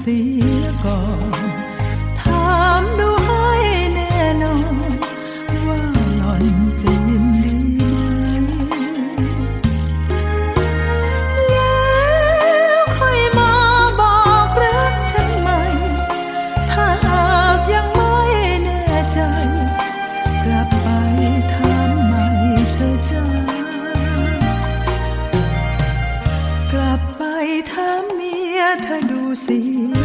เสียก่อนถามดูให้แน่นอนว่าหล่อนจะยินดีแล้วค่อยมาบอกรักฉันใหม่ ถ้าหากยังไม่แน่ใจ กลับไปถามใหม่เธอจ้ากลับไปถามเมียเธอดู see.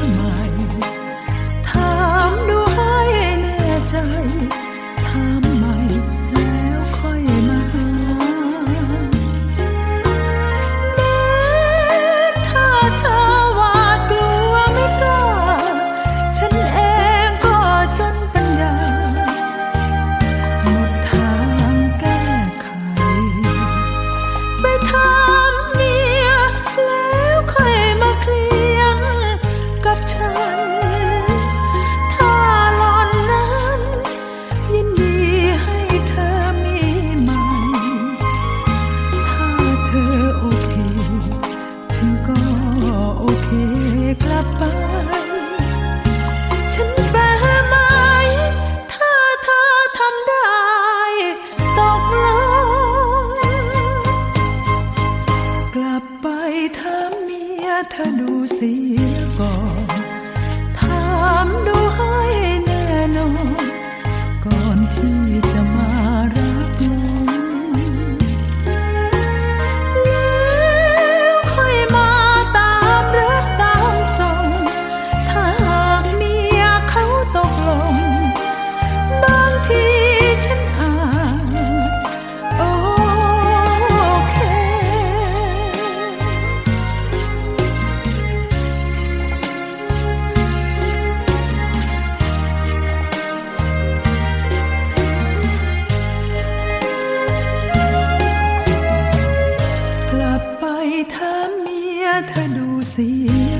sei i thời đủ gì